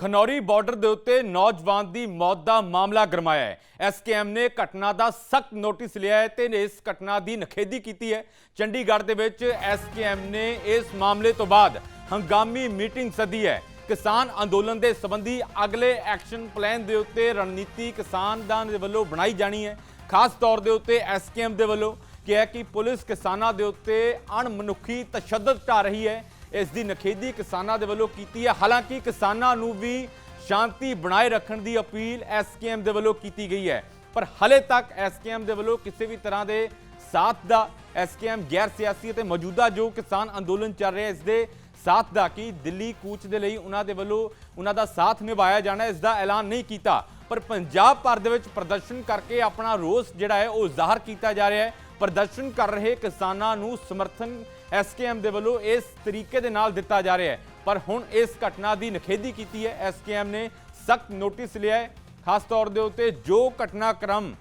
Khanauri border ਦੇ ਉੱਤੇ ਨੌਜਵਾਨ ਦੀ ਮੌਤ ਦਾ ਮਾਮਲਾ ਗਰਮਾਇਆ ਹੈ। ਐਸਕੇਐਮ ਨੇ ਘਟਨਾ ਦਾ ਸਖਤ ਨੋਟਿਸ ਲਿਆ ਹੈ ਤੇ ਇਸ ਘਟਨਾ ਦੀ ਨਖੇਦੀ ਕੀਤੀ ਹੈ। ਚੰਡੀਗੜ੍ਹ ਦੇ ਵਿੱਚ ਐਸਕੇਐਮ ਨੇ ਇਸ ਮਾਮਲੇ ਤੋਂ ਬਾਅਦ ਹੰਗਾਮੀ ਮੀਟਿੰਗ ਸੱਦੀ ਹੈ। ਕਿਸਾਨ ਅੰਦੋਲਨ ਦੇ ਸੰਬੰਧੀ ਅਗਲੇ ਐਕਸ਼ਨ ਪਲਾਨ ਦੇ ਉੱਤੇ ਰਣਨੀਤੀ ਕਿਸਾਨਾਂ ਦੇ ਵੱਲੋਂ ਬਣਾਈ ਜਾਣੀ ਹੈ। ਖਾਸ ਤੌਰ ਦੇ ਉੱਤੇ ਐਸਕੇਐਮ ਦੇ ਵੱਲੋਂ ਕਿਹਾ ਕਿ ਪੁਲਿਸ ਕਿਸਾਨਾਂ ਦੇ ਉੱਤੇ ਅਣਮਨੁੱਖੀ ਤਸ਼ੱਦਦ ਢਾ ਰਹੀ ਹੈ। ਇਸ ਦੀ ਨਖੇਦੀ ਕਿਸਾਨਾਂ ਦੇ ਵੱਲੋਂ ਕੀਤੀ ਹੈ। ਹਾਲਾਂਕਿ ਕਿਸਾਨਾਂ ਨੂੰ ਵੀ ਸ਼ਾਂਤੀ ਬਣਾਏ ਰੱਖਣ ਦੀ ਅਪੀਲ ਐਸਕੇਐਮ ਦੇ ਵੱਲੋਂ ਕੀਤੀ ਗਈ ਹੈ। ਪਰ ਹਲੇ ਤੱਕ ਐਸਕੇਐਮ ਦੇ ਵੱਲੋਂ ਕਿਸੇ ਵੀ ਤਰ੍ਹਾਂ ਦੇ ਸਾਥ ਦਾ ਐਸਕੇਐਮ ਗੈਰ ਸਿਆਸੀ ਅਤੇ ਮੌਜੂਦਾ ਜੋ ਕਿਸਾਨ ਅੰਦੋਲਨ ਚੱਲ ਰਿਹਾ ਇਸ ਦੇ ਸਾਥ ਦਾ ਕਿ ਦਿੱਲੀ ਕੂਚ ਦੇ ਲਈ ਉਹਨਾਂ ਦੇ ਵੱਲੋਂ ਉਹਨਾਂ ਦਾ ਸਾਥ ਨਿਭਾਇਆ ਜਾਣਾ, ਇਸ ਦਾ ਐਲਾਨ ਨਹੀਂ ਕੀਤਾ। ਪਰ ਪੰਜਾਬ ਭਰ ਦੇ ਵਿੱਚ ਪ੍ਰਦਰਸ਼ਨ ਕਰਕੇ ਆਪਣਾ ਰੋਸ ਜਿਹੜਾ ਹੈ, ਉਹ ਜ਼ਾਹਰ ਕੀਤਾ ਜਾ ਰਿਹਾ ਹੈ। ਪ੍ਰਦਰਸ਼ਨ ਕਰ ਰਹੇ ਕਿਸਾਨਾਂ ਨੂੰ ਸਮਰਥਨ ਐਸਕੇਐਮ ਦੇ ਵੱਲੋਂ ਇਸ ਤਰੀਕੇ ਦੇ ਨਾਲ ਦਿੱਤਾ ਜਾ ਰਿਹਾ ਹੈ। ਪਰ ਹੁਣ ਇਸ ਘਟਨਾ ਦੀ ਨਖੇਦੀ ਕੀਤੀ ਹੈ। ਐਸਕੇਐਮ ਨੇ ਸਖਤ ਨੋਟਿਸ ਲਿਆ ਹੈ। ਖਾਸ ਤੌਰ ਦੇ ਉੱਤੇ ਜੋ ਘਟਨਾਕ੍ਰਮ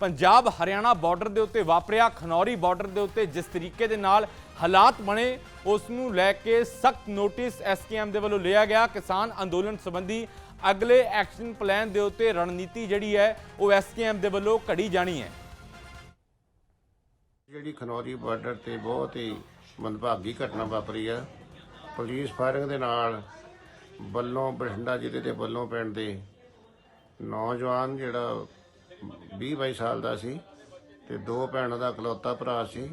ਪੰਜਾਬ ਹਰਿਆਣਾ ਬਾਰਡਰ ਦੇ ਉੱਤੇ ਵਾਪਰਿਆ, ਖਨੌਰੀ ਬਾਰਡਰ ਦੇ ਉੱਤੇ ਜਿਸ ਤਰੀਕੇ ਦੇ ਨਾਲ ਹਾਲਾਤ ਬਣੇ, ਉਸ ਨੂੰ ਲੈ ਕੇ ਸਖਤ ਨੋਟਿਸ ਐਸਕੇਐਮ ਦੇ ਵੱਲੋਂ ਲਿਆ ਗਿਆ। ਕਿਸਾਨ ਅੰਦੋਲਨ ਸੰਬੰਧੀ ਅਗਲੇ ਐਕਸ਼ਨ ਪਲਾਨ ਦੇ ਉੱਤੇ ਰਣਨੀਤੀ ਜਿਹੜੀ ਹੈ, ਉਹ ਐਸਕੇਐਮ ਦੇ ਵੱਲੋਂ ਘੜੀ ਜਾਣੀ ਹੈ। ਜਿਹੜੀ ਖਨੌਰੀ ਬਾਰਡਰ ਤੇ ਬਹੁਤ ਹੀ ਮੰਦਭਾਗੀ ਘਟਨਾ ਵਾਪਰੀ ਆ। ਪੁਲਿਸ ਫਾਇਰਿੰਗ ਦੇ ਨਾਲ ਵੱਲੋਂ ਬਠਿੰਡਾ ਜ਼ਿਲ੍ਹੇ ਦੇ ਵੱਲੋਂ ਪਿੰਡ ਦੇ ਨੌਜਵਾਨ ਜਿਹੜਾ 20 22 ਸਾਲ ਦਾ ਸੀ ਤੇ ਦੋ ਭੈਣਾਂ ਦਾ ਇਕਲੌਤਾ ਭਰਾ ਸੀ,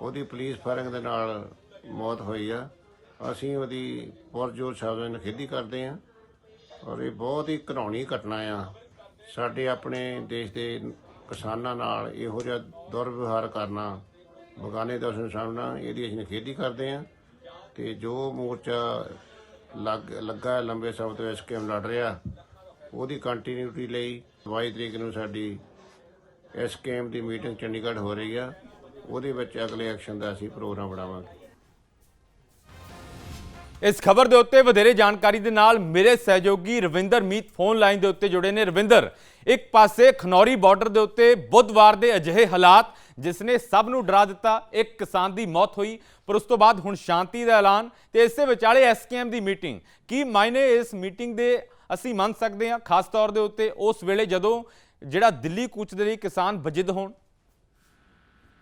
ਉਹਦੀ ਪੁਲਿਸ ਫਾਇਰਿੰਗ ਦੇ ਨਾਲ ਮੌਤ ਹੋਈ ਆ। ਅਸੀਂ ਉਹਦੀ ਪੁਰਜੋਰ ਸ਼ਬਦ ਨਾਲ ਨਿਖੇਧੀ ਕਰਦੇ ਆ ਔਰ ਇਹ ਬਹੁਤ ਹੀ ਘਿਨਾਉਣੀ ਘਟਨਾ ਆ। ਸਾਡੇ ਆਪਣੇ ਦੇਸ਼ ਦੇ ਕਿਸਾਨਾਂ ਨਾਲ ਇਹੋ ਜਿਹਾ ਦੁਰਵਿਵਹਾਰ ਕਰਨਾ, ਬਗਾਨੇ ਦਾ ਸਾਹਮਣਾ ਇਹਦੀ ਅਸੀਂ ਨਿਖੇਧੀ ਕਰਦੇ ਹਾਂ। ਤੇ ਜੋ ਮੋਰਚਾ ਲੱਗ, ਲੱਗਾ ਲੰਬੇ ਸਮੇਂ ਤੋਂ ਇਸ ਸਕੀਮ ਲੜ ਰਿਹਾ, ਉਹਦੀ ਕੰਟੀਨਿਊਟੀ ਲਈ 22 ਤਰੀਕ ਨੂੰ ਸਾਡੀ ਇਸ ਸਕੀਮ ਦੀ ਮੀਟਿੰਗ ਚੰਡੀਗੜ੍ਹ ਹੋ ਰਹੀ ਆ। ਉਹਦੇ ਵਿੱਚ ਅਗਲੇ ਐਕਸ਼ਨ ਦਾ ਅਸੀਂ ਪ੍ਰੋਗਰਾਮ ਬਣਾਵਾਂਗੇ। ਇਸ ਖਬਰ ਦੇ ਉੱਤੇ ਵਧੇਰੇ ਜਾਣਕਾਰੀ ਦੇ ਨਾਲ ਮੇਰੇ ਸਹਿਯੋਗੀ ਰਵਿੰਦਰ ਮੀਤ ਫੋਨ ਲਾਈਨ ਦੇ ਉੱਤੇ ਜੁੜੇ ਨੇ। ਰਵਿੰਦਰ, ਇੱਕ ਪਾਸੇ ਖਨੌਰੀ ਬਾਰਡਰ ਦੇ ਉੱਤੇ ਬੁੱਧਵਾਰ ਦੇ ਅਜਿਹੇ ਹਾਲਾਤ ਜਿਸ ਨੇ ਸਭ ਨੂੰ ਡਰਾ ਦਿੱਤਾ, ਇੱਕ ਕਿਸਾਨ ਦੀ ਮੌਤ ਹੋਈ, ਪਰ ਉਸ ਤੋਂ ਬਾਅਦ ਹੁਣ ਸ਼ਾਂਤੀ ਦਾ ਐਲਾਨ ਤੇ ਇਸੇ ਵਿਚਾਲੇ ਐਸਕੇਐਮ ਦੀ ਮੀਟਿੰਗ। ਕੀ ਮਾਇਨੇ ਇਸ ਮੀਟਿੰਗ ਦੇ ਅਸੀਂ ਮੰਨ ਸਕਦੇ ਹਾਂ? ਖਾਸ ਤੌਰ ਦੇ ਉੱਤੇ ਉਸ ਵੇਲੇ ਜਦੋਂ ਜਿਹੜਾ ਦਿੱਲੀ ਕੂਚ ਦੇ ਲਈ ਕਿਸਾਨ ਵਜਿਦ ਹੋਣ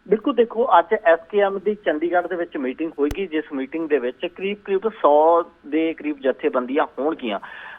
ਬਿਲਕੁਲ ਦੇਖੋ, ਅੱਜ ਐਸਕੇਐਮ ਦੀ ਚੰਡੀਗੜ੍ਹ ਦੇ ਵਿੱਚ ਮੀਟਿੰਗ ਹੋਏਗੀ, ਜਿਸ ਮੀਟਿੰਗ ਦੇ ਵਿੱਚ ਕਰੀਬ-ਕਰੀਬ 100 ਦੇ ਕਰੀਬ ਜਥੇਬੰਦੀਆਂ ਹੋਣਗੀਆਂ,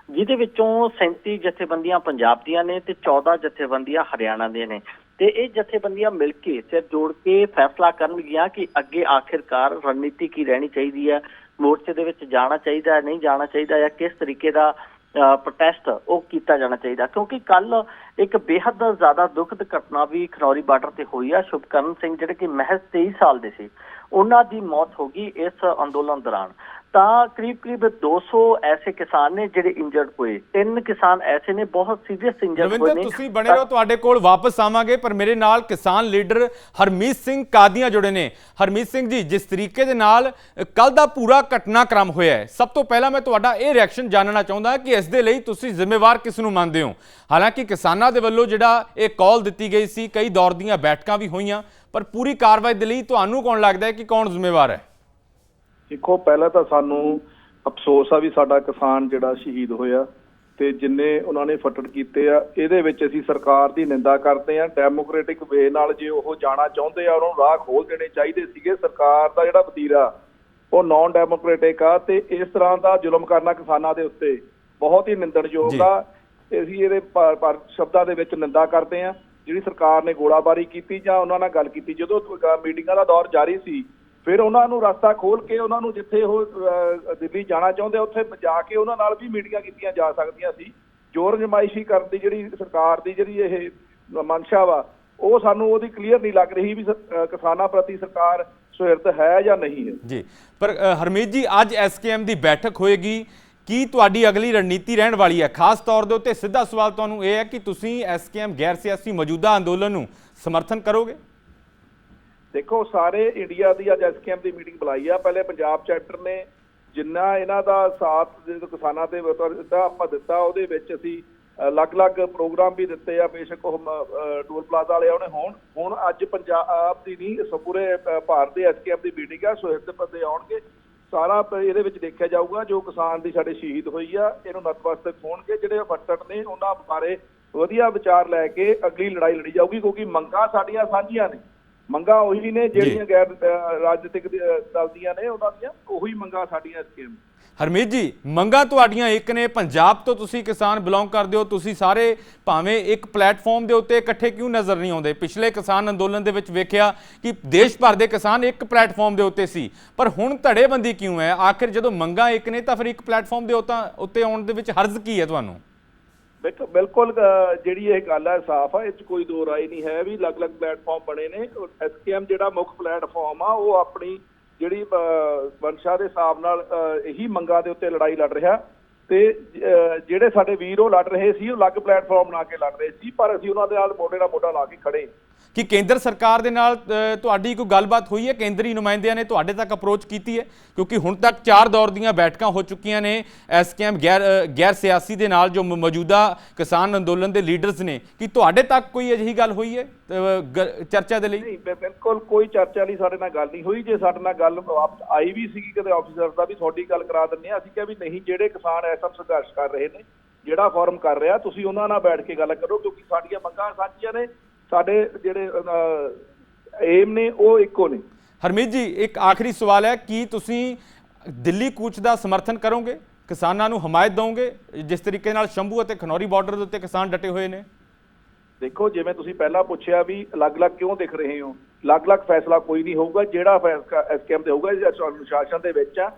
ਜਿਹਦੇ ਵਿੱਚੋਂ 37 ਜਥੇਬੰਦੀਆਂ ਪੰਜਾਬ ਦੀਆਂ ਨੇ ਤੇ 14 ਜਥੇਬੰਦੀਆਂ ਹਰਿਆਣਾ ਦੀਆਂ ਨੇ। ਤੇ ਇਹ ਜਥੇਬੰਦੀਆਂ ਮਿਲ ਕੇ ਸਿਰ ਜੋੜ ਕੇ ਫੈਸਲਾ ਕਰਨਗੀਆਂ ਕਿ ਅੱਗੇ ਆਖਿਰਕਾਰ ਰਣਨੀਤੀ ਕੀ ਰਹਿਣੀ ਚਾਹੀਦੀ ਹੈ, ਮੋਰਚੇ ਦੇ ਵਿੱਚ ਜਾਣਾ ਚਾਹੀਦਾ ਹੈ, ਨਹੀਂ ਜਾਣਾ ਚਾਹੀਦਾ ਜਾਂ ਕਿਸ ਤਰੀਕੇ ਦਾ ਪ੍ਰੋਟੈਸਟ ਉਹ ਕੀਤਾ ਜਾਣਾ ਚਾਹੀਦਾ। ਕਿਉਂਕਿ ਕੱਲ ਇੱਕ ਬੇਹੱਦ ਜ਼ਿਆਦਾ ਦੁਖਦ ਘਟਨਾ ਵੀ ਖਨੌਰੀ ਬਾਰਡਰ ਤੇ ਹੋਈ ਆ, ਸ਼ੁਭਕਰਨ ਸਿੰਘ, ਜਿਹੜੇ ਕਿ ਮਹਿਜ਼ 23 ਸਾਲ ਦੇ ਸੀ। ਉਹਨਾਂ ਦੀ ਮੌਤ ਹੋ ਗਈ ਇਸ ਅੰਦੋਲਨ ਦੌਰਾਨ। ਤਾਂ ਕਰੀਬ ਕਰੀਬ 200 ਐਸੇ ਕਿਸਾਨ ਨੇ ਜਿਹੜੇ ਇੰਜਰਡ ਹੋਏ। ਤਿੰਨ ਕਿਸਾਨ ਐਸੇ ਨੇ ਬਹੁਤ ਸੀਰੀਅਸ ਇੰਜਰਡ ਹੋਏ ਨੇ। ਤੁਸੀਂ ਬਣੇ ਰਹੋ ਤੁਹਾਡੇ ਕੋਲ ਵਾਪਸ ਆਵਾਂਗੇ ਪਰ ਮੇਰੇ ਨਾਲ ਕਿਸਾਨ ਲੀਡਰ ਹਰਮੀਤ ਸਿੰਘ ਕਾਦੀਆਂ ਜੁੜੇ ਨੇ। ਹਰਮੀਤ ਸਿੰਘ ਜੀ ਜਿਸ ਤਰੀਕੇ ਦੇ ਨਾਲ ਕੱਲ ਦਾ ਪੂਰਾ ਘਟਨਾਕ੍ਰਮ ਹੋਇਆ ਹੈ ਸਭ ਤੋਂ ਪਹਿਲਾਂ ਮੈਂ ਤੁਹਾਡਾ ਇਹ ਰਿਐਕਸ਼ਨ ਜਾਣਨਾ ਚਾਹੁੰਦਾ ਕਿ ਇਸ ਦੇ ਲਈ ਤੁਸੀਂ ਜ਼ਿੰਮੇਵਾਰ ਕਿਸ ਨੂੰ ਮੰਨਦੇ ਹੋ? ਹਾਲਾਂਕਿ ਕਿਸਾਨਾਂ ਦੇ ਵੱਲੋਂ ਜਿਹੜਾ ਇਹ ਕਾਲ ਦਿੱਤੀ ਗਈ ਸੀ ਕਈ ਦੌਰ ਦੀਆਂ ਬੈਠਕਾਂ ਵੀ ਹੋਈਆਂ ਪਰ ਪੂਰੀ ਕਾਰਵਾਈ ਦੇ ਲਈ ਤੁਹਾਨੂੰ ਕੌਣ ਲੱਗਦਾ ਹੈ ਕਿ ਕੌਣ ਜ਼ਿੰਮੇਵਾਰ ਹੈ? ਦੇਖੋ ਪਹਿਲਾਂ ਤਾਂ ਸਾਨੂੰ ਅਫਸੋਸ ਆ ਵੀ ਸਾਡਾ ਕਿਸਾਨ ਜਿਹੜਾ ਸ਼ਹੀਦ ਹੋਇਆ ਤੇ ਜਿੰਨੇ ਉਹਨਾਂ ਨੇ ਫਟੜ ਕੀਤੇ ਆ ਇਹਦੇ ਵਿੱਚ ਅਸੀਂ ਸਰਕਾਰ ਦੀ ਨਿੰਦਾ ਕਰਦੇ ਆ ਡੈਮੋਕ੍ਰੈਟਿਕ ਵੇ ਨਾਲ ਜੇ ਉਹ ਜਾਣਾ ਚਾਹੁੰਦੇ ਆ ਉਹਨਾਂ ਨੂੰ ਰਾਹ ਖੋਲ ਦੇਣੇ ਚਾਹੀਦੇ ਸੀਗੇ ਸਰਕਾਰ ਦਾ ਜਿਹੜਾ ਵਤੀਰਾ ਉਹ ਨਾਨ ਡੈਮੋਕ੍ਰੈਟਿਕ ਆ ਤੇ ਇਸ ਤਰ੍ਹਾਂ ਦਾ ਜ਼ੁਲਮ ਕਰਨਾ ਕਿਸਾਨਾਂ ਦੇ ਉੱਤੇ ਬਹੁਤ ਹੀ ਨਿੰਦਣਯੋਗ। ਆ ਅਸੀਂ ਇਹਦੇ ਪਰ ਸ਼ਬਦਾਂ ਦੇ ਵਿੱਚ ਨਿੰਦਾ ਕਰਦੇ ਆ ਜਿਹੜੀ ਸਰਕਾਰ ਨੇ ਗੋਲਾਬਾਰੀ ਕੀਤੀ ਜਾਂ ਉਹਨਾਂ ਨਾਲ ਗੱਲ ਕੀਤੀ ਜਦੋਂ ਮੀਟਿੰਗਾਂ ਦਾ ਦੌਰ ਜਾਰੀ ਸੀ ਫਿਰ ਉਹਨਾਂ ਨੂੰ ਰਸਤਾ ਖੋਲ ਕੇ ਉਹਨਾਂ ਨੂੰ ਜਿੱਥੇ ਉਹ ਦਿੱਲੀ ਜਾਣਾ ਚਾਹੁੰਦੇ ਉੱਥੇ ਜਾ ਕੇ ਉਹਨਾਂ ਨਾਲ ਵੀ ਮੀਟਿੰਗਾਂ ਕੀਤੀਆਂ ਜਾ ਸਕਦੀਆਂ ਸੀ। ਜ਼ੋਰ ਜਮਾਇਸ਼ੀ ਕਰਨ ਦੀ ਜਿਹੜੀ ਸਰਕਾਰ ਦੀ ਜਿਹੜੀ ਇਹ ਮੰਸ਼ਾ ਵਾ, ਉਹ ਸਾਨੂੰ ਉਹਦੀ ਕਲੀਅਰ ਨਹੀਂ ਲੱਗ ਰਹੀ ਵੀ ਕਿਸਾਨਾਂ ਪ੍ਰਤੀ ਸਰਕਾਰ ਸੁਹਿਰਦ ਹੈ ਜਾਂ ਨਹੀਂ ਹੈ। ਜੀ, ਪਰ ਹਰਮੀਤ ਜੀ, ਅੱਜ ਐਸਕੇਐਮ ਦੀ ਬੈਠਕ ਹੋਏਗੀ। ਕੀ ਤੁਹਾਡੀ ਅਗਲੀ ਰਣਨੀਤੀ ਰਹਿਣ ਵਾਲੀ ਹੈ? ਖਾਸ ਤੌਰ ਦੇ ਉੱਤੇ ਸਿੱਧਾ ਸਵਾਲ ਤੁਹਾਨੂੰ ਇਹ ਹੈ ਕਿ ਤੁਸੀਂ ਐਸਕੇਐਮ ਗੈਰ ਸਿਆਸੀ ਮੌਜੂਦਾ ਅੰਦੋਲਨ ਨੂੰ ਸਮਰਥਨ ਕਰੋਗੇ? ਦੇਖੋ, ਸਾਰੇ ਇੰਡੀਆ ਦੀ ਅੱਜ ਐਸਕੇਐਮ ਦੀ ਮੀਟਿੰਗ ਬੁਲਾਈ ਆ। ਪਹਿਲੇ ਪੰਜਾਬ ਚੈਪਟਰ ਨੇ ਜਿੰਨਾ ਇਹਨਾਂ ਦਾ ਸਾਥ ਕਿਸਾਨਾਂ ਦੇ ਵਤਨ ਦਿੱਤਾ, ਆਪਾਂ ਦਿੱਤਾ, ਉਹਦੇ ਵਿੱਚ ਅਸੀਂ ਅਲੱਗ-ਅਲੱਗ ਪ੍ਰੋਗਰਾਮ ਵੀ ਦਿੱਤੇ ਆ। ਬੇਸ਼ੱਕ ਉਹ ਮ- ਟੋਲ ਪਲਾਜ਼ਾ ਵਾਲੇ ਉਹਨੇ ਹੋਣ, ਹੁਣ ਅੱਜ ਪੰਜਾਬ ਦੀ ਨਹੀਂ ਪੂਰੇ ਭਾਰਤ ਦੇ ਐਸਕੇਐਮ ਦੀ ਮੀਟਿੰਗ ਆ ਸੁਹਿਰਦ ਪੱਤੇ ਆਉਣਗੇ। ਸਾਰਾ ਇਹਦੇ ਵਿੱਚ ਦੇਖਿਆ ਜਾਊਗਾ, ਜੋ ਕਿਸਾਨ ਦੀ ਸਾਡੇ ਸ਼ਹੀਦ ਹੋਈ ਆ, ਇਹਨੂੰ ਨਤਮਸਤਕ ਹੋਣਗੇ ਜਿਹੜੇ ਫੱਟੜ ਨੇ, ਉਹਨਾਂ ਬਾਰੇ ਵਧੀਆ ਵਿਚਾਰ ਲੈ ਕੇ ਅਗਲੀ ਲੜਾਈ ਲੜੀ ਜਾਊਗੀ, ਕਿਉਂਕਿ ਮੰਗਾਂ ਸਾਡੀਆਂ ਸਾਂਝੀਆਂ ਨੇ। ਮੰਗਾਂ ਉਹੀ ਨੇ ਜਿਹੜੀਆਂ ਗੈਰ ਅ, ਰਾਜਨੀਤਿਕ ਦੇ- ਅ, ਦਲ ਦੀਆਂ ਨੇ ਉਹਨਾਂ ਦੀਆਂ ਉਹੀ ਮੰਗਾਂ ਸਾਡੀਆਂ ਇਸ ਸਕੀਮ ਹਰਮੀਤ ਜੀ ਮੰਗਾਂ ਤੁਹਾਡੀਆਂ ਇੱਕ ਨੇ ਪੰਜਾਬ ਤੋਂ ਤੁਸੀਂ ਕਿਸਾਨ ਬਿਲੋਂਗ ਕਰਦੇ ਹੋ ਤੁਸੀਂ ਸਾਰੇ ਭਾਵੇਂ ਇੱਕ ਪਲੇਟਫਾਰਮ ਦੇ ਉੱਤੇ ਇਕੱਠੇ ਕਿਉਂ ਨਜ਼ਰ ਨਹੀਂ ਆਉਂਦੇ? ਪਿਛਲੇ ਕਿਸਾਨ ਅੰਦੋਲਨ ਦੇ ਵਿੱਚ ਵੇਖਿਆ ਕਿ ਦੇਸ਼ ਭਰ ਦੇ ਕਿਸਾਨ ਇੱਕ ਪਲੇਟਫਾਰਮ ਦੇ ਉੱਤੇ ਸੀ ਪਰ ਹੁਣ ਧੜੇਬੰਦੀ ਕਿਉਂ ਹੈ? ਆਖਿਰ ਜਦੋਂ ਮੰਗਾਂ ਇੱਕ ਨੇ ਤਾਂ ਫਿਰ ਇੱਕ ਪਲੇਟਫਾਰਮ ਦੇ ਉੱਤੇ ਉੱਤੇ ਆਉਣ ਦੇ ਵਿੱਚ ਹਰਜ਼ ਕੀ ਹੈ ਤੁਹਾਨੂੰ? ਬਿਲਕੁਲ ਬਿਲਕੁਲ ਜਿਹੜੀ ਇਹ ਗੱਲ ਹੈ ਸਾਫ਼ ਆ, ਇਹ 'ਚ ਕੋਈ ਦੋ ਰਾਏ ਨਹੀਂ ਹੈ ਵੀ ਅਲੱਗ-ਅਲੱਗ ਪਲੇਟਫਾਰਮ ਬਣੇ ਨੇ। ਐਸਕੇਐਮ ਜਿਹੜਾ ਮੁੱਖ ਪਲੇਟਫਾਰਮ ਆ, ਉਹ ਆਪਣੀ ਜਿਹੜੀ ਵੰਸ਼ਾ ਦੇ ਹਿਸਾਬ ਨਾਲ ਇਹੀ ਮੰਗਾਂ ਦੇ ਉੱਤੇ ਲੜਾਈ ਲੜ ਰਿਹਾ। ਤੇ ਜਿਹੜੇ ਸਾਡੇ ਵੀਰ ਉਹ ਲੜ ਰਹੇ ਸੀ, ਉਹ ਅਲੱਗ ਪਲੇਟਫਾਰਮ ਬਣਾ ਕੇ ਲੜ ਰਹੇ ਸੀ, ਪਰ ਅਸੀਂ ਉਹਨਾਂ ਦੇ ਨਾਲ ਮੋਢੇ ਨਾਲ ਮੋਢਾ ਲਾ ਕੇ ਖੜੇ। ਕਿ ਕੇਂਦਰ ਸਰਕਾਰ ਦੇ ਨਾਲ ਤੁਹਾਡੀ ਕੋਈ ਗੱਲਬਾਤ ਹੋਈ ਹੈ? ਕੇਂਦਰੀ ਨੁਮਾਇੰਦਿਆਂ ਨੇ ਤੁਹਾਡੇ ਤੱਕ ਅਪਰੋਚ ਕੀਤੀ ਹੈ? ਕਿਉਂਕਿ ਹੁਣ ਤੱਕ ਚਾਰ ਦੌਰ ਦੀਆਂ ਬੈਠਕਾਂ ਹੋ ਚੁੱਕੀਆਂ ਨੇ, ਐਸਕੇਐਮ ਗੈਰ ਗੈਰ ਸਿਆਸੀ ਦੇ ਨਾਲ ਜੋ ਮੌਜੂਦਾ ਕਿਸਾਨ ਅੰਦੋਲਨ ਦੇ ਲੀਡਰਸ ਨੇ, ਕਿ ਤੁਹਾਡੇ ਤੱਕ ਕੋਈ ਅਜਿਹੀ ਗੱਲ ਹੋਈ ਹੈ ਚਰਚਾ ਦੇ ਲਈ? ਨਹੀਂ ਬਿਲਕੁਲ ਕੋਈ ਚਰਚਾ ਲਈ ਸਾਡੇ ਨਾਲ ਗੱਲ ਨਹੀਂ ਹੋਈ। ਜੇ ਸਾਡੇ ਨਾਲ ਗੱਲ ਵਾਪਸ ਆਈ ਵੀ ਸੀਗੀ ਕਦੇ ਆਫੀਸਰ ਦਾ ਵੀ, ਤੁਹਾਡੀ ਗੱਲ ਕਰਾ ਦਿੰਦੇ ਆ ਅਸੀਂ ਕਿਹਾ ਵੀ ਨਹੀਂ, ਜਿਹੜੇ ਕਿਸਾਨ ਐਸਾ ਸੰਘਰਸ਼ ਕਰ ਰਹੇ ਨੇ, ਜਿਹੜਾ ਫੋਰਮ ਕਰ ਰਿਹਾ, ਤੁਸੀਂ ਉਹਨਾਂ ਨਾਲ ਬੈਠ ਕੇ ਗੱਲ ਕਰੋ, ਕਿਉਂਕਿ ਸਾਡੀਆਂ ਮੰਗਾਂ ਸਾਂਝੀਆਂ ਨੇ। ਸਾਡੇ ਜਿਹੜੇ ਏਮ ਨੇ ਉਹ ਇੱਕੋ ਨੇ। ਹਰਮੀਤ ਜੀ ਇੱਕ ਆਖਰੀ ਸਵਾਲ ਹੈ ਕੀ ਤੁਸੀਂ ਦਿੱਲੀ ਕੂਚ ਦਾ ਸਮਰਥਨ ਕਰੋਗੇ? ਕਿਸਾਨਾਂ ਨੂੰ ਹਮਾਇਤ ਦਿਓਗੇ ਜਿਸ ਤਰੀਕੇ ਨਾਲ ਸ਼ੰਭੂ ਅਤੇ ਖਨੌਰੀ ਬਾਰਡਰ ਦੇ ਉੱਤੇ ਕਿਸਾਨ ਡਟੇ ਹੋਏ ਨੇ। ਦੇਖੋ ਜਿਵੇਂ ਤੁਸੀਂ ਪਹਿਲਾਂ ਪੁੱਛਿਆ ਵੀ ਅਲੱਗ-ਅਲੱਗ ਕਿਉਂ ਦਿਖ ਰਹੇ ਹੋ? ਅਲੱਗ-ਅਲੱਗ ਫੈਸਲਾ ਕੋਈ ਨਹੀਂ ਹੋਊਗਾ ਜਿਹੜਾ ਫੈਸਲਾ ਐਸਕੇਐਮ ਤੇ ਹੋਊਗਾ ਅਨੁਸ਼ਾਸਨ ਦੇ ਵਿੱਚ ਆ।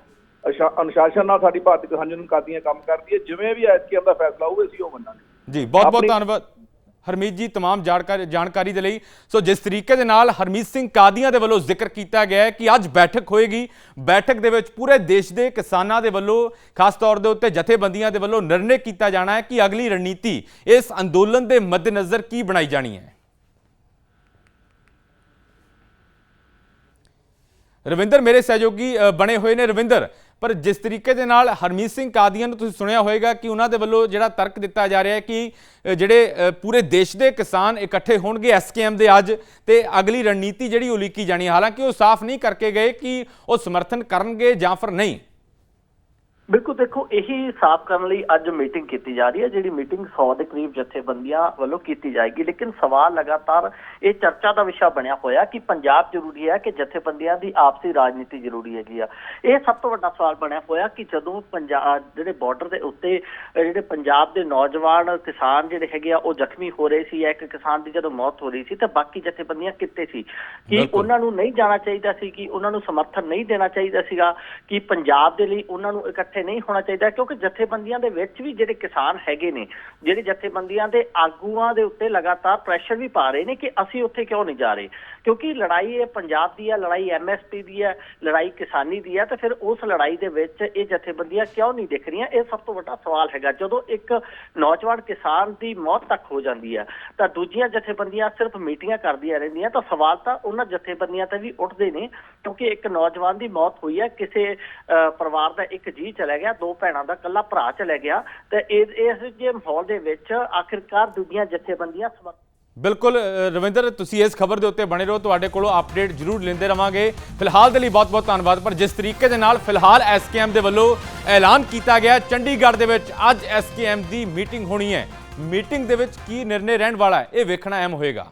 ਅਨੁਸ਼ਾਸਨ ਨਾਲ ਸਾਡੀ ਭਾਰਤੀ ਕਿਸਾਨ ਯੂਨੀਅਨ ਕਾਦੀਆਂ ਕੰਮ ਕਰਦੀ ਹੈ। ਜਿਵੇਂ ਵੀ ਐਸਕੇਐਮ ਦਾ ਫੈਸਲਾ ਹੋਊਗਾ ਅਸੀਂ ਉਹ ਮੰਨਾਂਗੇ। ਜੀ ਬਹੁਤ ਬਹੁਤ ਧੰਨਵਾਦ। ਹਰਮੀਤ ਜੀ तमाम ਜਾਣਕਾਰੀ ਜਾਣਕਾਰੀ ਦੇ ਲਈ ਸੋ ਜਿਸ ਤਰੀਕੇ ਦੇ ਨਾਲ ਹਰਮੀਤ ਸਿੰਘ ਕਾਦੀਆਂ ਦੇ ਵੱਲੋਂ ਜ਼ਿਕਰ ਕੀਤਾ ਗਿਆ ਹੈ ਕਿ ਅੱਜ ਬੈਠਕ ਹੋਏਗੀ ਬੈਠਕ ਦੇ ਵਿੱਚ ਪੂਰੇ ਦੇਸ਼ ਦੇ ਕਿਸਾਨਾਂ ਦੇ ਵੱਲੋਂ ਖਾਸ ਤੌਰ ਦੇ ਉੱਤੇ ਜਥੇਬੰਦੀਆਂ ਦੇ ਵੱਲੋਂ ਨਿਰਣੇ ਕੀਤਾ ਜਾਣਾ ਹੈ ਕਿ ਅਗਲੀ ਰਣਨੀਤੀ ਇਸ ਅੰਦੋਲਨ ਦੇ ਮੱਦੇਨਜ਼ਰ ਕੀ ਬਣਾਈ ਜਾਣੀ ਹੈ ਰਵਿੰਦਰ ਮੇਰੇ ਸਹਿਯੋਗੀ ਅ, ਬਣੇ ਹੋਏ ਨੇ ਰਵਿੰਦਰ ਪਰ ਜਿਸ ਤਰੀਕੇ ਦੇ ਨਾਲ ਹਰਮੀਤ ਸਿੰਘ ਕਾਦੀਆਂ ਨੂੰ ਤੁਸੀਂ ਸੁਣਿਆ ਹੋਵੇਗਾ ਕਿ ਉਹਨਾਂ ਦੇ ਵੱਲੋਂ ਜਿਹੜਾ ਤਰਕ ਦਿੱਤਾ ਜਾ ਰਿਹਾ ਹੈ ਕਿ ਜਿਹੜੇ ਪੂਰੇ ਦੇਸ਼ ਦੇ ਕਿਸਾਨ ਇਕੱਠੇ ਹੋਣਗੇ ਐਸਕੇਐਮ ਦੇ ਅੱਜ ਤੇ ਅਗਲੀ ਰਣਨੀਤੀ ਜਿਹੜੀ ਉਲੀਕੀ ਜਾਣੀ ਹੈ। ਹਾਲਾਂਕਿ ਉਹ ਸਾਫ਼ ਨਹੀਂ ਕਰਕੇ ਗਏ ਕਿ ਉਹ ਸਮਰਥਨ ਕਰਨਗੇ ਜਾਂ ਫਿਰ ਨਹੀਂ। ਬਿਲਕੁਲ ਦੇਖੋ ਇਹੀ ਸਾਫ਼ ਕਰਨ ਲਈ ਅੱਜ ਮੀਟਿੰਗ ਕੀਤੀ ਜਾ ਰਹੀ ਹੈ ਜਿਹੜੀ ਮੀਟਿੰਗ 100 ਦੇ ਕਰੀਬ ਜਥੇਬੰਦੀਆਂ ਵੱਲੋਂ ਕੀਤੀ ਜਾਏਗੀ ਲੇਕਿਨ ਸਵਾਲ ਲਗਾਤਾਰ ਇਹ ਚਰਚਾ ਦਾ ਵਿਸ਼ਾ ਬਣਿਆ ਹੋਇਆ ਕਿ ਪੰਜਾਬ ਜ਼ਰੂਰੀ ਹੈ ਕਿ ਜਥੇਬੰਦੀਆਂ ਦੀ ਆਪਸੀ ਰਾਜਨੀਤੀ ਜ਼ਰੂਰੀ ਹੈਗੀ ਆ ਇਹ ਸਭ ਤੋਂ ਵੱਡਾ ਸਵਾਲ ਬਣਿਆ ਹੋਇਆ ਕਿ ਜਦੋਂ ਪੰਜਾਬ ਜਿਹੜੇ ਬਾਰਡਰ ਦੇ ਉੱਤੇ ਜਿਹੜੇ ਪੰਜਾਬ ਦੇ ਨੌਜਵਾਨ ਕਿਸਾਨ ਜਿਹੜੇ ਹੈਗੇ ਆ ਉਹ ਜ਼ਖਮੀ ਹੋ ਰਹੇ ਸੀ ਇੱਕ ਕਿਸਾਨ ਦੀ ਜਦੋਂ ਮੌਤ ਹੋ ਰਹੀ ਸੀ ਤਾਂ ਬਾਕੀ ਜਥੇਬੰਦੀਆਂ ਕਿੱਥੇ ਸੀ ਕਿ। ਉਹਨਾਂ ਨੂੰ ਨਹੀਂ ਜਾਣਾ ਚਾਹੀਦਾ ਸੀ ਕਿ ਉਹਨਾਂ ਨੂੰ ਸਮਰਥਨ ਨਹੀਂ ਦੇਣਾ ਚਾਹੀਦਾ ਸੀਗਾ ਕਿ ਪੰਜਾਬ ਦੇ ਲਈ ਉਹਨਾਂ ਨੂੰ ਇਕੱਠੇ ਨਹੀਂ ਹੋਣਾ ਚਾਹੀਦਾ ਕਿਉਂਕਿ ਜਥੇਬੰਦੀਆਂ ਦੇ ਵਿੱਚ ਵੀ ਜਿਹੜੇ ਕਿਸਾਨ ਹੈਗੇ ਨੇ ਜਿਹੜੇ ਜਥੇਬੰਦੀਆਂ ਦੇ ਆਗੂਆਂ ਦੇ ਉੱਤੇ ਲਗਾਤਾਰ ਪ੍ਰੈਸ਼ਰ ਵੀ ਪਾ ਰਹੇ ਨੇ ਕਿ ਅਸੀਂ ਉੱਥੇ ਕਿਉਂ ਨਹੀਂ ਜਾ ਰਹੇ। ਕਿਉਂਕਿ ਲੜਾਈ ਇਹ ਪੰਜਾਬ ਦੀ ਹੈ ਲੜਾਈ ਐਮਐਸਪੀ ਦੀ ਹੈ ਲੜਾਈ ਕਿਸਾਨੀ ਦੀ ਹੈ ਤਾਂ ਫਿਰ ਉਸ ਲੜਾਈ ਦੇ ਵਿੱਚ ਇਹ ਜਥੇਬੰਦੀਆਂ ਕਿਉਂ ਨਹੀਂ ਦਿਖ ਰਹੀਆਂ? ਇਹ ਸਭ ਤੋਂ ਵੱਡਾ ਸਵਾਲ ਹੈਗਾ। ਜਦੋਂ ਇੱਕ ਨੌਜਵਾਨ ਕਿਸਾਨ ਦੀ ਮੌਤ ਤੱਕ ਹੋ ਜਾਂਦੀ ਹੈ ਤਾਂ ਦੂਜੀਆਂ ਜਥੇਬੰਦੀਆਂ ਸਿਰਫ ਮੀਟਿੰਗਾਂ ਕਰਦੀਆਂ ਰਹਿੰਦੀਆਂ ਤਾਂ ਸਵਾਲ ਤਾਂ ਉਹਨਾਂ ਜਥੇਬੰਦੀਆਂ ਤੇ ਵੀ ਉੱਠਦੇ ਨੇ ਕਿਉਂਕਿ ਇੱਕ ਨੌਜਵਾਨ ਦੀ ਮੌਤ ਹੋਈ ਹੈ ਕਿਸੇ ਅਹ, ਪਰਿਵਾਰ ਦਾ ਇੱਕ ਜੀ ਚਲਾ ਗਿਆ, ਦੋ ਭੈਣਾਂ ਦਾ ਇਕੱਲਾ ਭਰਾ ਚਲਾ ਗਿਆ ਤੇ ਇਸ ਇਸ ਮਾਹੌਲ ਦੇ ਵਿੱਚ ਆਖਿਰਕਾਰ ਦੂਜੀਆਂ ਜਥੇਬੰਦੀਆਂ ਬਿਲਕੁਲ ਰਵਿੰਦਰ, ਤੁਸੀਂ ਇਸ ਖਬਰ ਦੇ ਉੱਤੇ ਬਣੇ ਰਹੋ, ਤੁਹਾਡੇ ਕੋਲੋਂ ਅਪਡੇਟ ਜ਼ਰੂਰ ਲੈਂਦੇ ਰਵਾਂਗੇ। ਫਿਲਹਾਲ ਦੇ ਲਈ ਬਹੁਤ-ਬਹੁਤ ਧੰਨਵਾਦ, ਪਰ ਜਿਸ ਤਰੀਕੇ ਦੇ ਨਾਲ ਫਿਲਹਾਲ ਐਸਕੇਐਮ ਦੇ ਵੱਲੋਂ ਐਲਾਨ ਕੀਤਾ ਗਿਆ, ਚੰਡੀਗੜ੍ਹ ਦੇ ਵਿੱਚ ਅੱਜ ਐਸਕੇਐਮ ਦੀ ਮੀਟਿੰਗ ਹੋਣੀ ਹੈ। ਮੀਟਿੰਗ ਦੇ ਵਿੱਚ ਕੀ ਨਿਰਣੇ ਰਹਿਣ ਵਾਲਾ ਹੈ, ਇਹ ਵੇਖਣਾ ਅਹਿਮ ਹੋਏਗਾ।